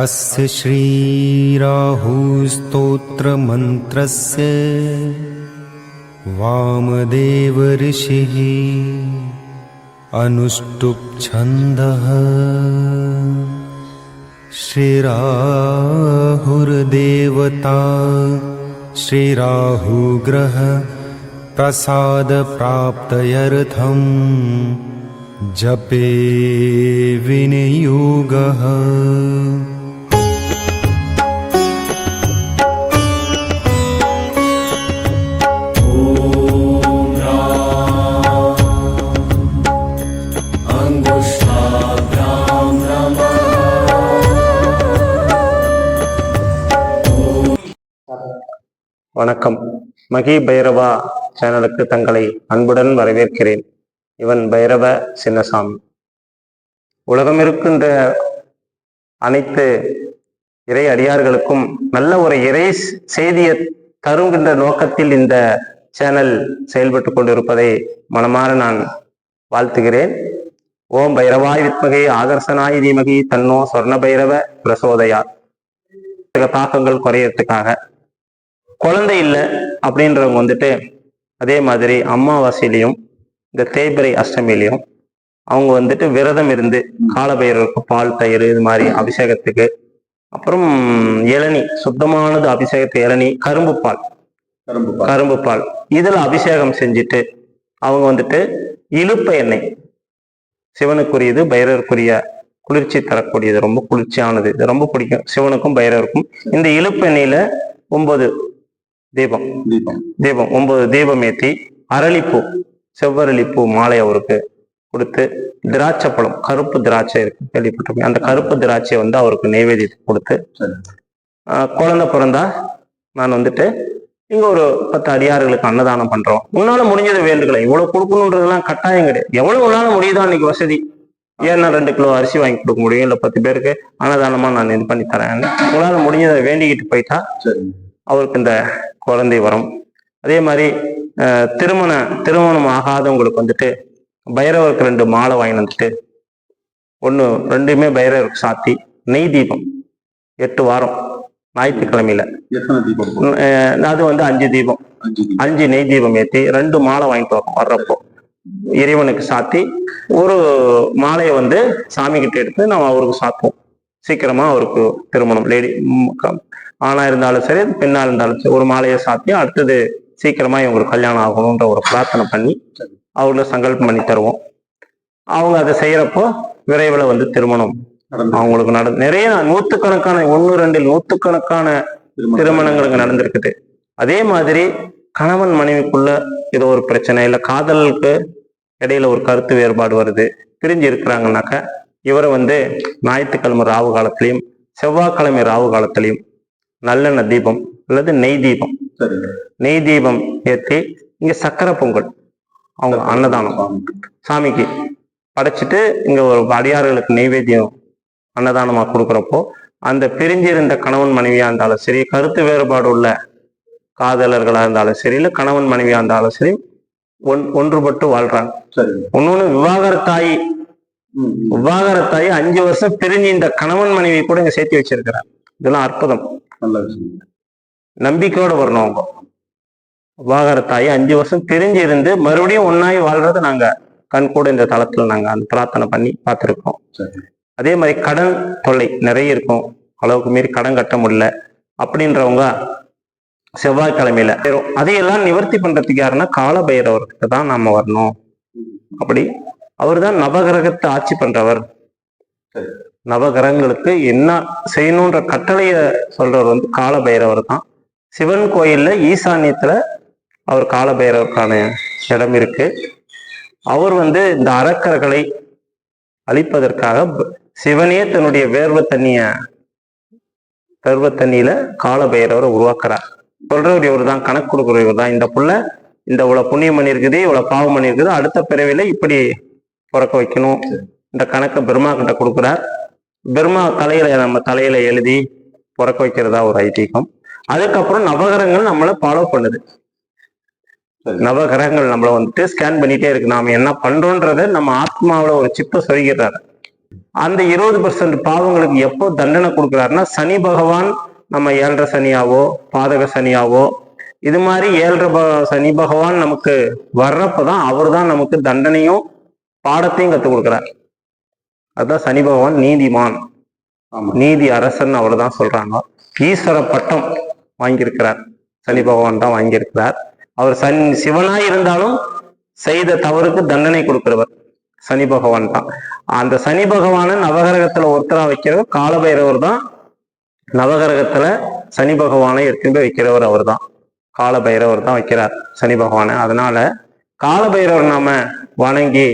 अस्य श्रीराहुस्तोत्रमन्त्रस्य वामदेवऋषिः अनुष्टुप्छन्दः श्रीराहुर्देवता श्रीराहुग्रह प्रसादप्राप्तयर्थं जपे विनियोगः வணக்கம் மகி பைரவா சேனலுக்கு தங்களை அன்புடன் வரவேற்கிறேன். இவன் பைரவ சின்னசாமி. உலகம் இருக்கின்ற அனைத்து இறை அடியார்களுக்கும் நல்ல ஒரு இறை செய்தியை தருகின்ற நோக்கத்தில் இந்த சேனல் செயல்பட்டு கொண்டிருப்பதை மனமாற நான் வாழ்த்துகிறேன். ஓம் பைரவாய் வித்மகை ஆகர்ஷனாய் தீமகி தன்னோ சொர்ண பைரவ பிரசோதையார் தாக்கங்கள் குறையறதுக்காக குழந்தை இல்லை அப்படின்றவங்க வந்துட்டு அதே மாதிரி அமாவாசையிலையும் இந்த தேய்பிரை அஷ்டமிலையும் அவங்க வந்துட்டு விரதம் இருந்து காலபைரவருக்கு பால் தயிர் இது மாதிரி அபிஷேகத்துக்கு அப்புறம் இளநி சுத்தமானது அபிஷேகத்து இளநி கரும்பு பால். கரும்பு பால். இதுல அபிஷேகம் செஞ்சுட்டு அவங்க வந்துட்டு இழுப்ப எண்ணெய். சிவனுக்குரியது பைரவருக்குரிய குளிர்ச்சி தரக்கூடியது ரொம்ப குளிர்ச்சியானது. இது ரொம்ப பிடிக்கும். சிவனுக்கும் பைரவருக்கும். இந்த இழுப்பு எண்ணெயில ஒன்பது தீபம். தீபம். தீபம். ஒன்பது தீபம் ஏத்தி அரளிப்பூ செவ்வரளிப்பூ மாலை அவருக்கு கொடுத்து திராட்சை பழம் கருப்பு திராட்சை இருக்கு. கேள்விப்பட்டிருக்கேன் அந்த கருப்பு திராட்சையை வந்து அவருக்கு நைவேத்தியத்தை கொடுத்து குழந்தை பிறந்தா நான் வந்துட்டு இங்க ஒரு பத்து அடியார்களுக்கு அன்னதானம் பண்றோம். உன்னால முடிஞ்சதை வேண்டுகளை இவ்வளவு கொடுக்கணுன்றதெல்லாம் கட்டாயம் கிடையாது. எவ்வளவு உன்னால முடியுதோ அன்னைக்கு வசதி. ஏன்னா ரெண்டு கிலோ அரிசி வாங்கி கொடுக்க முடியும். இல்ல பத்து பேருக்கு அன்னதானமா நான் இது பண்ணி தரேன். உங்களால முடிஞ்சதை வேண்டிக்கிட்டு போயிட்டா அவருக்கு இந்த குழந்தை வரும். அதே மாதிரி திருமண திருமணம் ஆகாதவங்களுக்கு வந்துட்டு பைரவருக்கு ரெண்டு மாலை வாங்கி வந்துட்டு ஒன்று ரெண்டுமே பைரவருக்கு சாத்தி நெய் தீபம் எட்டு வாரம் ஞாயிற்றுக்கிழமையில. அது வந்து அஞ்சு தீபம். அஞ்சு தீபம். அஞ்சு நெய் தீபம் ஏற்றி ரெண்டு மாலை வாங்கிட்டு வரோம் வர்றப்போ. இறைவனுக்கு சாத்தி ஒரு மாலையை வந்து சாமி கிட்ட எடுத்து நம்ம அவருக்கு சாத்துவோம். சீக்கிரமா அவருக்கு திருமணம். லேடி ஆணா இருந்தாலும் சரி பெண்ணா இருந்தாலும் சரி ஒரு மாலையை சாத்தி அடுத்தது சீக்கிரமா இவங்களுக்கு கல்யாணம் ஆகணுன்ற ஒரு பிரார்த்தனை பண்ணி. அவங்கள சங்கல்பம் பண்ணி தருவோம். அவங்க அதை செய்யறப்போ விரைவில் வந்து திருமணம். அவங்களுக்கு நட நிறைய நூத்துக்கணக்கான ஒன்று ரெண்டில் நூத்துக்கணக்கான திருமணங்களுக்கு நடந்திருக்குது. அதே மாதிரி கணவன் மனைவிக்குள்ள ஏதோ ஒரு பிரச்சனை இல்லை காதலுக்கு இடையில ஒரு கருத்து வேறுபாடு வருது பிரிஞ்சு இருக்கிறாங்கனாக்க இவரை வந்து ஞாயிற்றுக்கிழமை ராவு காலத்திலையும் செவ்வாய்க்கிழமை ராவு காலத்திலையும் நல்லெண்ணெய் தீபம் அல்லது நெய் தீபம் நெய் தீபம் ஏற்றி இங்க சக்கரை பொங்கல் அவங்க அன்னதானம். சாமிக்கு படைச்சிட்டு இங்க ஒரு அடியார்களுக்கு நெய்வேத்தியம் அன்னதானமா கொடுக்குறப்போ அந்த பிரிஞ்சிருந்த கணவன் மனைவியா இருந்தாலும் சரி கருத்து வேறுபாடு உள்ள காதலர்களா இருந்தாலும் சரி இல்ல கணவன் மனைவியா இருந்தாலும் சரி ஒன் ஒன்றுபட்டு வாழ்றாங்க ஒன்னொன்னு விவாகரத்தாயி. விவாகரத்தாயி அஞ்சு வருஷம் பிரிஞ்சு இந்த கணவன் மனைவி கூட இங்க சேர்த்து வச்சிருக்கிறார். இதெல்லாம் அற்புதம். நல்ல விஷயம். நம்பிக்கையோட வரணும் அவங்க. விவாகரத்தாயி அஞ்சு வருஷம் பிரிஞ்சு இருந்து மறுபடியும் ஒன்னாயி வாழ்றதை நாங்க கண் கூட இந்த தளத்துல நாங்க அந்த பிரார்த்தனை பண்ணி பார்த்திருக்கோம். அதே மாதிரி கடன் தொல்லை நிறைய இருக்கும். அளவுக்கு மீறி கடன் கட்ட முடியல. அப்படின்றவங்க செவ்வாய்க்கிழமையில. அதையெல்லாம் நிவர்த்தி பண்றதுக்கு யாருன்னா கால பைரவர்கிட்ட தான் நாம வரணும். அப்படி அவர் தான் நவகிரகத்தை ஆட்சி பண்றவர். நவகிரகங்களுக்கு என்ன செய்யணுன்ற கட்டளைய சொல்றவர் வந்து கால பைரவர் தான் சிவன் கோயில்ல ஈசான்யத்துல அவர் கால பைரவருக்கான இடம் இருக்கு. அவர் வந்து இந்த அரக்கர்களை அழிப்பதற்காக சிவனே தன்னுடைய வேர்வை தண்ணிய வேர்வை தண்ணியில கால பைரவரை உருவாக்குறார். சொல்றவர் இவர் தான் கணக்கு கொடுக்குறவர் தான் இந்த புள்ள இந்த இவ்வளவு புண்ணியம் பண்ணியிருக்குது இவ்வளவு பாவம் பண்ணியிருக்குது அடுத்த பிறவில இப்படி பிறக்க வைக்கணும் இந்த கணக்கை பிரம்மா கிட்ட கொடுக்குறார். பிரம்மா தலையில நம்ம தலையில எழுதி பிறக்க வைக்கிறதா ஒரு ஐதீகம். அதுக்கப்புறம் நவகரங்கள் நம்மளை ஃபாலோ பண்ணுது. சரி. நவ கிரகங்கள் நம்மள வந்துட்டு ஸ்கேன் பண்ணிட்டே இருக்கு. நாம என்ன பண்றோன்றத நம்ம ஆத்மாவுல ஒரு சிப்பை சொல்கிறாரு அந்த இருபது பர்சன்ட் பாவங்களுக்கு எப்போ தண்டனை கொடுக்குறாருன்னா சனி பகவான் நம்ம ஏழரை சனியாவோ பாதக சனியாவோ இது மாதிரி ஏழரை சனி பகவான் நமக்கு வர்றப்பதான் அவர் தான் நமக்கு தண்டனையும் பாடத்தையும் கற்றுக் கொடுக்குறார் அதுதான் சனி பகவான் நீதிமான். நீதி அரசன் அவர் தான் சொல்றாங்க. ஈஸ்வர பட்டம் வாங்கியிருக்கிறார். சனி பகவான் தான் வாங்கியிருக்கிறார். அவர் சன் சிவனாய் இருந்தாலும் செய்த தவறுக்கு தண்டனை கொடுக்கிறவர் சனி பகவான் தான். அந்த சனி பகவானை நவகிரகத்துல ஒருத்தரா வைக்கிறவர் காலபைரவர் தான். நவகிரகத்துல சனி பகவானை எடுத்துட்டு வைக்கிறவர் அவர் தான் காலபைரவர் தான் வைக்கிறார் சனி பகவானை. அதனால காலபைரவர் நாம வணங்கி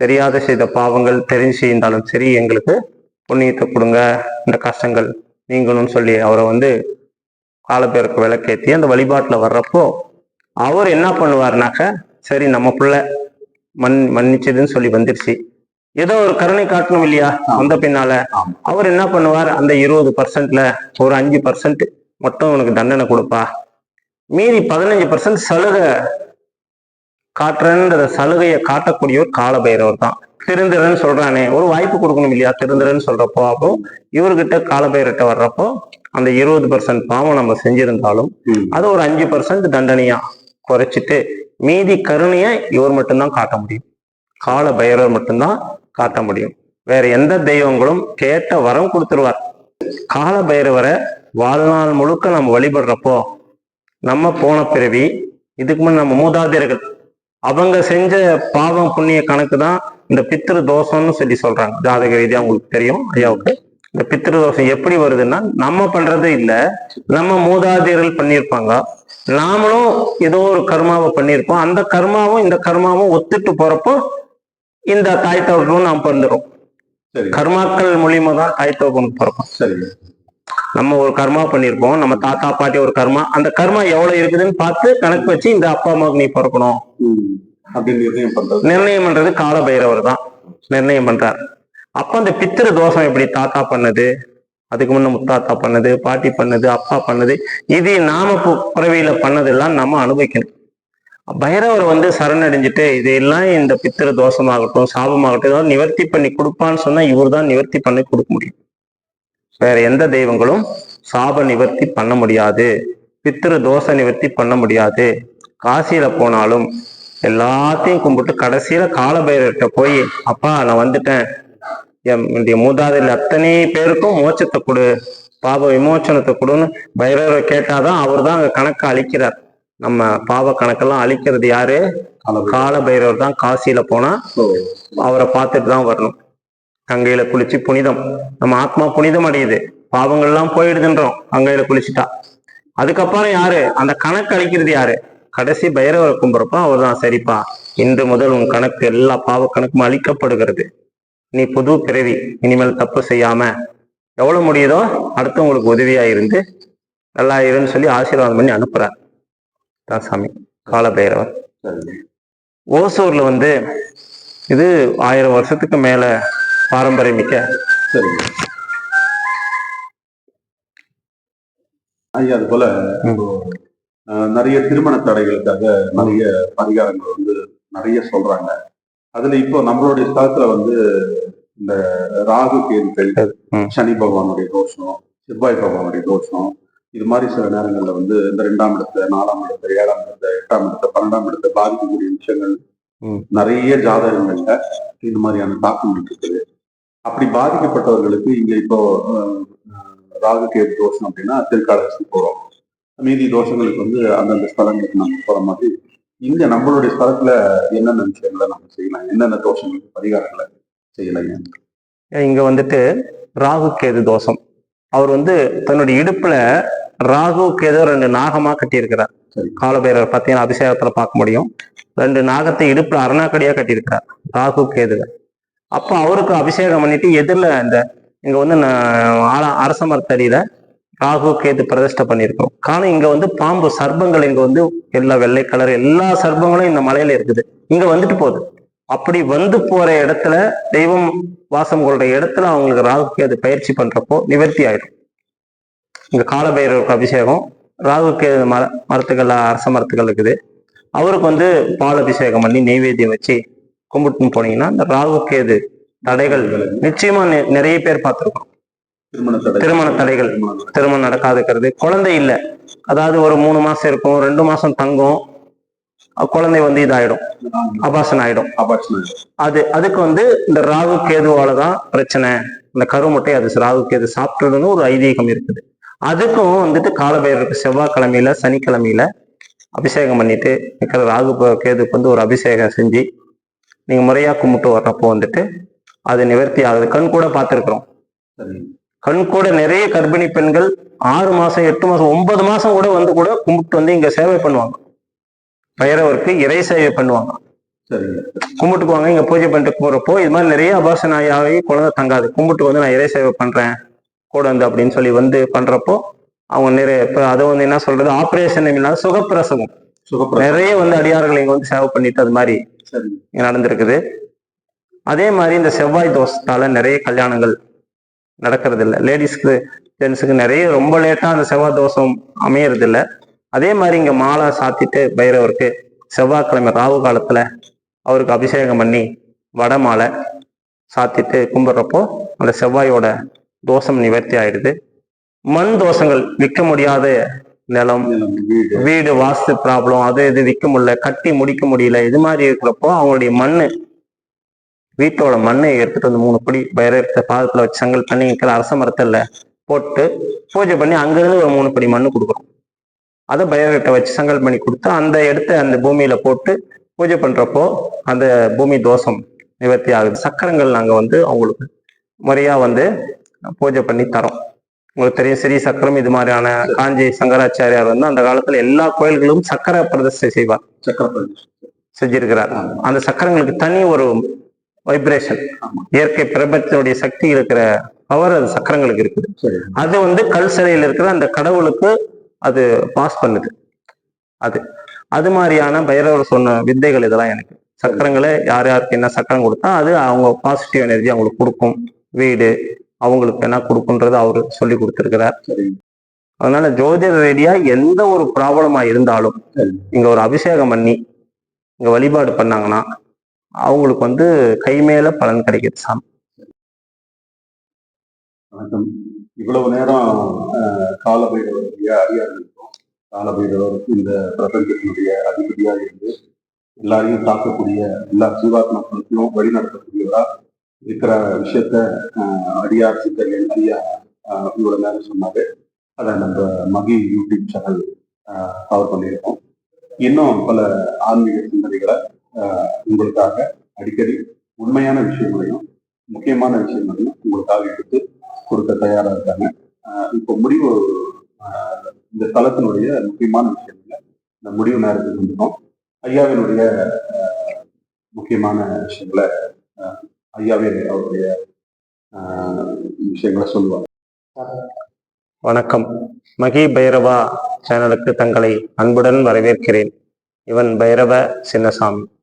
தெரியாத செய்த பாவங்கள் தெரிஞ்சு செய்தாலும் சரி எங்களுக்கு புண்ணியத்தை கொடுங்க. இந்த கஷ்டங்கள் நீங்கணும்னு சொல்லி அவரை வந்து காலப்பேருக்கு விளக்கேத்தி அந்த வழிபாட்டில் வர்றப்போ அவர் என்ன பண்ணுவார்னாக்க சரி நம்ம பிள்ளை மன் மன்னிச்சதுன்னு சொல்லி வந்துருச்சு. ஏதோ ஒரு கருணை காட்டணும் இல்லையா? வந்த பின்னால அவர் என்ன பண்ணுவார்? அந்த இருபது பர்சன்ட்ல ஒரு அஞ்சு பர்சன்ட் மட்டும் உனக்கு தண்டனை கொடுப்பா. மீதி பதினஞ்சு பர்சன்ட் சலுகை காட்டுறன்ற சலுகையை காட்டக்கூடியவர் காலபைரவர் தான். திருந்திரன்னு சொல்றானே ஒரு வாய்ப்பு கொடுக்கணும் இல்லையா? திருந்திரன்னு சொல்றப்போ அப்போ இவர்கிட்ட காலபைரட்ட வர்றப்போ அந்த இருபது பர்சன்ட் பாவம் நம்ம செஞ்சிருந்தாலும். அது ஒரு அஞ்சு பர்சன்ட் தண்டனையா குறைச்சிட்டு மீதி கருணையை இவர் மட்டும்தான் காட்ட முடியும். கால பைரவர் மட்டும்தான் காட்ட முடியும். வேற எந்த தெய்வங்களும் கேட்ட வரம் கொடுத்துருவார். கால பைரவரை வாழ்நாள் முழுக்க நம்ம வழிபடுறப்போ நம்ம போன பிறவி இதுக்கு முன்ன நம்ம மூதாதையர்கள் அவங்க செஞ்ச பாவம் புண்ணிய கணக்கு தான் இந்த பித்திரு தோஷம்னு சொல்லி சொல்றாங்க. ஜாதக ரீதியா உங்களுக்கு தெரியும் ஐயாவுக்கு. இந்த பித்திரு தோஷம் எப்படி வருதுன்னா நம்ம பண்றது இல்ல நம்ம மூதாதையர்கள் பண்ணியிருப்பாங்க. நாமளும் ஏதோ ஒரு கர்மாவை பண்ணியிருப்போம். அந்த கர்மாவும் இந்த கர்மாவும் ஒத்துட்டு போறப்போ இந்த தாய் தகப்பனும் நாம் பிறந்துரும் சரி கர்மாக்கள் மூலியமா தான் தாய் தகப்பனுக்கு பிறப்போம் சரி நம்ம ஒரு கர்மா பண்ணியிருப்போம் நம்ம தாத்தா பாட்டி ஒரு கர்மா. அந்த கர்மா எவ்வளவு இருக்குதுன்னு பார்த்து கணக்கு வச்சு இந்த அப்பா அம்மாவுக்கு நீ பிறக்கணும். நிர்ணயம் பண்றது கால பைரவர் தான். நிர்ணயம் பண்றார். அப்ப அந்த பித்திரு தோஷம் எப்படி தாத்தா பண்ணது? அதுக்கு முன்ன முத்தாத்தா பண்ணது பாட்டி பண்ணது அப்பா பண்ணது. இது நாம பிறவியில பண்ணதெல்லாம் நம்ம அனுபவிக்கணும். பைரவர் வந்து சரணடைஞ்சிட்டு இதெல்லாம் இந்த பித்திரு தோஷமாகட்டும் சாபமாகட்டும் ஏதாவது நிவர்த்தி பண்ணி கொடுப்பான்னு சொன்னா இவர் தான் நிவர்த்தி பண்ணி கொடுக்க முடியும். வேற எந்த தெய்வங்களும் சாப நிவர்த்தி பண்ண முடியாது பித்திரு தோஷ நிவர்த்தி பண்ண முடியாது. காசியில போனாலும் எல்லாத்தையும் கும்பிட்டு கடைசியில காலபைரவர்கிட்ட போய் அப்பா நான் வந்துட்டேன். என் என்னுடைய மூதாதையில் அத்தனை பேருக்கும் மோட்சத்தை கொடு. பாப விமோச்சனத்தை கொடுன்னு பைரவரை கேட்டாதான் அவர் தான் அங்க கணக்கை அழிக்கிறார். நம்ம பாவ கணக்கெல்லாம் அழிக்கிறது யாரு. கால பைரவர் தான் காசியில போனா அவரை பார்த்துட்டு தான் வரணும். கங்கையில குளிச்சு புனிதம். நம்ம ஆத்மா புனிதம் அடையுது. பாவங்கள்லாம் போயிடுதுன்றோம். கங்கையில குளிச்சுட்டா. அதுக்கப்புறம் யாரு? அந்த கணக்கு அழிக்கிறது யாரு? கடைசி பைரவரை கும்புறப்போ அவர் தான் சரிப்பா. இன்று முதல் உன் கணக்கு எல்லா பாவ கணக்கும் அழிக்கப்படுகிறது. நீ புது பிறவி இனிமேல் தப்பு செய்யாம எவ்வளவு முடியுதோ அடுத்தவங்களுக்கு உதவியா இருந்து நல்லா இருன்னு சொல்லி ஆசீர்வாதம் பண்ணி அனுப்புறார். தான் சாமி. கால பைரவர். சரி. ஓசூர்ல வந்து இது ஆயிரம் வருஷத்துக்கு மேல பாரம்பரியமிக்க சரி ஐயா அது போல நிறைய திருமண தடைகளுக்காக நிறைய பரிகாரங்கள் வந்து நிறைய சொல்றாங்க. அதுல இப்போ நம்மளுடைய ஸ்தலத்துல வந்து இந்த ராகு கேதுக்கள் ம். சனி பகவானுடைய தோஷம் செவ்வாய் பகவானுடைய தோஷம் இது மாதிரி சில நேரங்கள்ல வந்து இந்த ரெண்டாம் இடத்தை நாலாம் இடத்தை ஏழாம் இடத்தை எட்டாம் இடத்தை பன்னெண்டாம் இடத்தை பாதிக்கக்கூடிய விஷயங்கள். நிறைய ஜாதகங்கள்ல இந்த மாதிரியான தாக்கங்கள் இருக்குது. அப்படி பாதிக்கப்பட்டவர்களுக்கு இங்க இப்போ ராகு கேது தோஷம் அப்படின்னா திருக்காலசி போறோம். மீதி தோஷங்களுக்கு வந்து அந்தந்த ஸ்தலங்களுக்கு நம்ம போற மாதிரி இங்க நம்மளுடைய ஸ்தலத்துல என்னென்ன விஷயங்களை நம்ம செய்யலாம்? என்னென்ன தோஷங்களுக்கு பரிகாரங்களை செய்யலைங்க இங்க வந்துட்டு ராகு கேது தோஷம். அவர் வந்து தன்னுடைய இடுப்புல ராகு கேது ரெண்டு நாகமா கட்டியிருக்கிறார். காலபைரவர் பார்த்தீங்கன்னா அபிஷேகத்துல பார்க்க முடியும். ரெண்டு நாகத்தை இடுப்புல அருணாக்கடியா கட்டியிருக்கிறார் ராகு கேதுல அப்போ அவருக்கு அபிஷேகம் பண்ணிட்டு எதிரில் இந்த இங்கே வந்து நான் ஆல- அரச மரத்தடியில ராகு கேது பிரதிஷ்டை பண்ணியிருக்கோம். காரணம் இங்க வந்து பாம்பு சர்ப்பங்கள் இங்க வந்து எல்லா வெள்ளை கலர் எல்லா சர்ப்பங்களும் இந்த மலையில இருக்குது. இங்க வந்துட்டு போகுது. அப்படி வந்து போற இடத்துல தெய்வம் வாசம் கொள்ற இடத்துல அவங்களுக்கு ராகு கேது பயிற்சி பண்றப்போ நிவர்த்தி ஆயிடும். இங்க காலபைரவருக்கு அபிஷேகம் ராகு கேது மர மரத்துக்கள் அரச மரத்துக்கள் இருக்குது. அவருக்கு வந்து பால் அபிஷேகம் பண்ணி நெய்வேத்தியம் வச்சு கும்பிட்டுன்னு போனீங்கன்னா இந்த ராகு கேது தடைகள் நிச்சயமா நிறைய பேர் பார்த்துருக்கோம். திருமண தடை திருமண தடைகள். திருமண திருமணம் நடக்காதுக்கிறது குழந்தை இல்லை. அதாவது ஒரு மூணு மாசம் இருக்கும் ரெண்டு மாசம் தங்கும். குழந்தை வந்து இதாயிடும். அபாசன் ஆயிடும். அது அதுக்கு வந்து இந்த ராகு கேதுவால தான் பிரச்சனை. இந்த கருமுட்டை அது ராகு கேது சாப்பிட்டதுன்னு ஒரு ஐதீகம் இருக்குது. அதுக்கும் வந்துட்டு காலபைரவருக்கு செவ்வாய்க்கிழமையில சனிக்கிழமையில அபிஷேகம் பண்ணிட்டு இருக்கிற ராகு கேதுக்கு வந்து ஒரு அபிஷேகம் செஞ்சு நீங்க முறையா கும்பிட்டு வர்றப்போ வந்துட்டு அது நிவர்த்தி ஆகுது. கண் கூட பார்த்துருக்குறோம். கண் கூட நிறைய கர்ப்பிணி பெண்கள் ஆறு மாசம் எட்டு மாசம் ஒன்பது மாசம் கூட வந்து கூட கும்பிட்டு வந்து இங்க சேவை பண்ணுவாங்க. பைரவருக்கு இறை சேவை பண்ணுவாங்க. கும்பிட்டுக்குவாங்க இங்க பூஜை பண்ணிட்டு போறப்போ இது மாதிரி நிறைய அபாசன ஆகி குழந்தை தங்காது. கும்பிட்டு வந்து நான் இறை சேவை பண்றேன். கூட வந்து அப்படின்னு சொல்லி வந்து பண்றப்போ அவங்க நிறைய இப்ப அதை வந்து என்ன சொல்றது? ஆபரேஷன் சுகப்பிரசவம். நிறைய வந்து அடியார்கள் இங்க வந்து சேவை பண்ணிட்டு அது மாதிரி நடந்திருக்குது. அதே மாதிரி இந்த செவ்வாய் தோஷத்தால நிறைய கல்யாணங்கள் நடக்கிறது இல்லை லேடிஸ்க்கு ஜென்ஸுக்கு நிறைய ரொம்ப லேட்டா அந்த செவ்வாய் தோஷம் அமையறது இல்லை அதே மாதிரி இங்க மாலை சாத்திட்டு பைரவருக்கு செவ்வாய்க்கிழமை ராவு காலத்துல அவருக்கு அபிஷேகம் பண்ணி வடை மாலை சாத்திட்டு கும்பிட்றப்போ அந்த செவ்வாயோட தோஷம் நிவர்த்தி ஆயிடுது. மண் தோஷங்கள் விற்க முடியாத நிலம் வீடு. வாஸ்து ப்ராப்ளம் அது இது விற்க முடியல கட்டி முடிக்க முடியல இது மாதிரி இருக்கிறப்போ அவங்களுடைய மண்ணு வீட்டோட மண்ணை எடுத்துட்டு வந்து மூணு படி பயிரத்த பாதத்துல வச்சு செங்கல் பண்ணி இருக்கிற அரச மரத்துல போட்டு பூஜை பண்ணி அங்கிருந்து ஒரு மூணு படி மண்ணு கொடுக்குறோம் அதை பயிரட்ட வச்சு செங்கல் பண்ணி கொடுத்து அந்த எடுத்து அந்த பூமியில போட்டு பூஜை பண்றப்போ அந்த பூமி தோஷம் நிவர்த்தி ஆகுது. சக்கரங்கள் நாங்க வந்து அவங்களுக்கு முறையா வந்து பூஜை பண்ணி தரோம். உங்களுக்கு தெரியும் ஸ்ரீ சக்கரம் இது மாதிரியான காஞ்சி சங்கராச்சாரியார் வந்து அந்த காலத்துல எல்லா கோயில்களும் சக்கர பிரதிஷ்டை செய்வார். சக்கரப்பிரதி செஞ்சிருக்கிறார். அந்த சக்கரங்களுக்கு தனி ஒரு வைப்ரேஷன். இயற்கை பிரபஞ்சத்தினுடைய சக்தி இருக்கிற பவர் அது சக்கரங்களுக்கு இருக்குது. அது வந்து கல் சிலையில் இருக்கிற அந்த கடவுளுக்கு அது பாஸ் பண்ணுது. அது அது மாதிரியான பைரவர் சொன்ன வித்தைகள் இதெல்லாம் எனக்கு. சக்கரங்களை யார் யாருக்கு என்ன சக்கரம் கொடுத்தா அது அவங்க பாசிட்டிவ் எனர்ஜி அவங்களுக்கு கொடுக்கும். வீடு அவங்களுக்கு என்ன கொடுக்குன்றது அவர் சொல்லி கொடுத்துருக்கிறார். அதனால ஜோதிட ரீதியா எந்த ஒரு ப்ராப்ளமா இருந்தாலும் இங்க ஒரு அபிஷேகம் பண்ணி இங்க வழிபாடு பண்ணாங்கன்னா அவங்களுக்கு வந்து கை மேல பலன் கிடைக்குது சாமி. வணக்கம். இவ்வளவு நேரம் காலபைரவருடைய அடியார் இருக்கோம். காலபைரவர் இந்த பிரபஞ்சத்தினுடைய அதிபதியாக இருந்து எல்லாரையும் தாக்கக்கூடிய எல்லா ஜீவாத்மாக்களுக்கும் வழி நடத்தக்கூடியவரா இருக்கிற விஷயத்த அடியார் சித்தர்கள் ஐயா அஹ், இவ்வளவு நேரம் சொன்னாரு. அதை நம்ம மகி யூடியூப் சேனல் கவர் பண்ணியிருக்கோம். இன்னும் பல ஆன்மீக சிந்தனைகளை உங்களுக்காக அடிக்கடி உண்மையான விஷயங்களையும் முக்கியமான விஷயங்களையும் உங்களுக்காக எடுத்து கொடுக்க தயாரா இருக்காங்க. இப்போ முடிவு இந்த தளத்தினுடைய முக்கியமான விஷயங்கள் இந்த முடிவு நேரத்துக்கு வந்துட்டோம். ஐயாவினுடைய முக்கியமான விஷயங்களை ஐயாவே அவருடைய ஆஹ் விஷயங்களை சொல்லுவார். வணக்கம். மகி பைரவா சேனலுக்கு தங்களை அன்புடன் வரவேற்கிறேன். இவன் பைரவ சின்னசாமி.